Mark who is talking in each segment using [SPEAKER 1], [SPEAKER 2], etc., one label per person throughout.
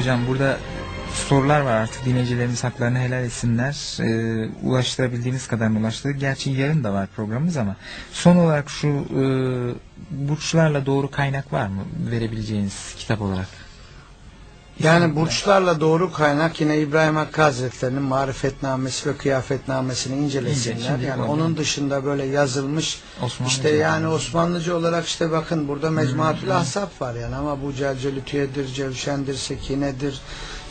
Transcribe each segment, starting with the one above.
[SPEAKER 1] Hocam burada sorular var artık dinleyicilerimiz haklarını helal etsinler. Ee, ulaştırabildiğimiz kadarına ulaştırdık. Gerçi yarın da var programımız ama son olarak şu e, burçlarla doğru kaynak var mı verebileceğiniz kitap olarak?
[SPEAKER 2] Yani burçlarla doğru kaynak yine İbrahim Hakkı Hazretleri'nin marifetnamesi ve kıyafetnamesini incelesinler.
[SPEAKER 1] İnce, şimdi
[SPEAKER 2] yani onun dışında böyle yazılmış
[SPEAKER 1] Osmanlıca
[SPEAKER 2] işte yani. Osmanlıca olarak işte bakın burada Mecmuatül. Ahsap var yani ama bu Celcelütüye'dir, Cevşen'dir, Sekine'dir.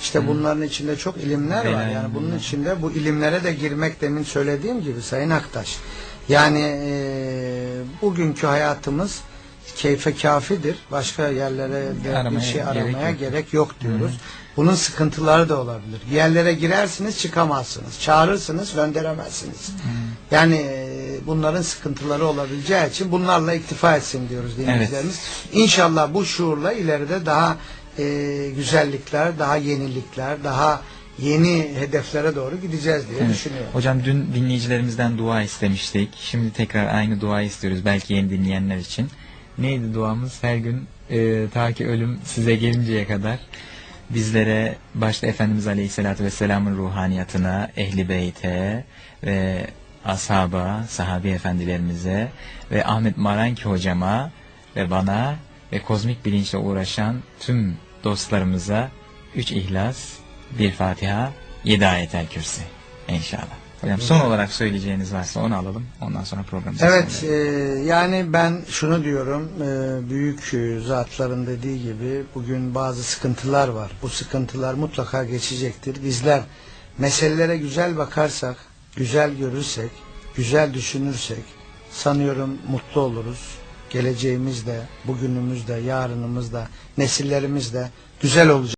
[SPEAKER 2] İşte
[SPEAKER 1] Hı.
[SPEAKER 2] bunların içinde çok ilimler var. Yani bunun içinde bu ilimlere de girmek demin söylediğim gibi Sayın Aktaş. Yani e, bugünkü hayatımız keyfe kafidir. Başka yerlere de
[SPEAKER 1] Aramaya
[SPEAKER 2] bir şey
[SPEAKER 1] gerek
[SPEAKER 2] aramaya
[SPEAKER 1] yok.
[SPEAKER 2] gerek yok diyoruz. Bunun sıkıntıları da olabilir. Yerlere girersiniz çıkamazsınız. Çağırırsınız gönderemezsiniz. Yani e, bunların sıkıntıları olabileceği için bunlarla iktifa etsin diyoruz dinleyicilerimiz. İnşallah bu şuurla ileride daha e, güzellikler, daha yenilikler, daha yeni hedeflere doğru gideceğiz diye
[SPEAKER 1] Evet.
[SPEAKER 2] düşünüyorum.
[SPEAKER 1] Hocam dün dinleyicilerimizden dua istemiştik. Şimdi tekrar aynı duayı istiyoruz belki yeni dinleyenler için. Neydi duamız? Her gün e, ta ki ölüm size gelinceye kadar bizlere başta Efendimiz Aleyhisselatü Vesselam'ın ruhaniyatına, ehli beyte ve ashaba, sahabi efendilerimize ve Ahmet Maranki hocama ve bana ve kozmik bilinçle uğraşan tüm dostlarımıza üç ihlas, bir Fatiha, yedi ayetel kürsi. İnşallah. Hocam son olarak söyleyeceğiniz varsa onu alalım. Ondan sonra programımızı
[SPEAKER 2] Evet, e, yani ben şunu diyorum, e, büyük e, zatların dediği gibi bugün bazı sıkıntılar var. Bu sıkıntılar mutlaka geçecektir. Bizler meselelere güzel bakarsak, güzel görürsek, güzel düşünürsek, sanıyorum mutlu oluruz. Geleceğimiz de, bugünümüz de, yarınımız da, nesillerimiz de güzel olacak.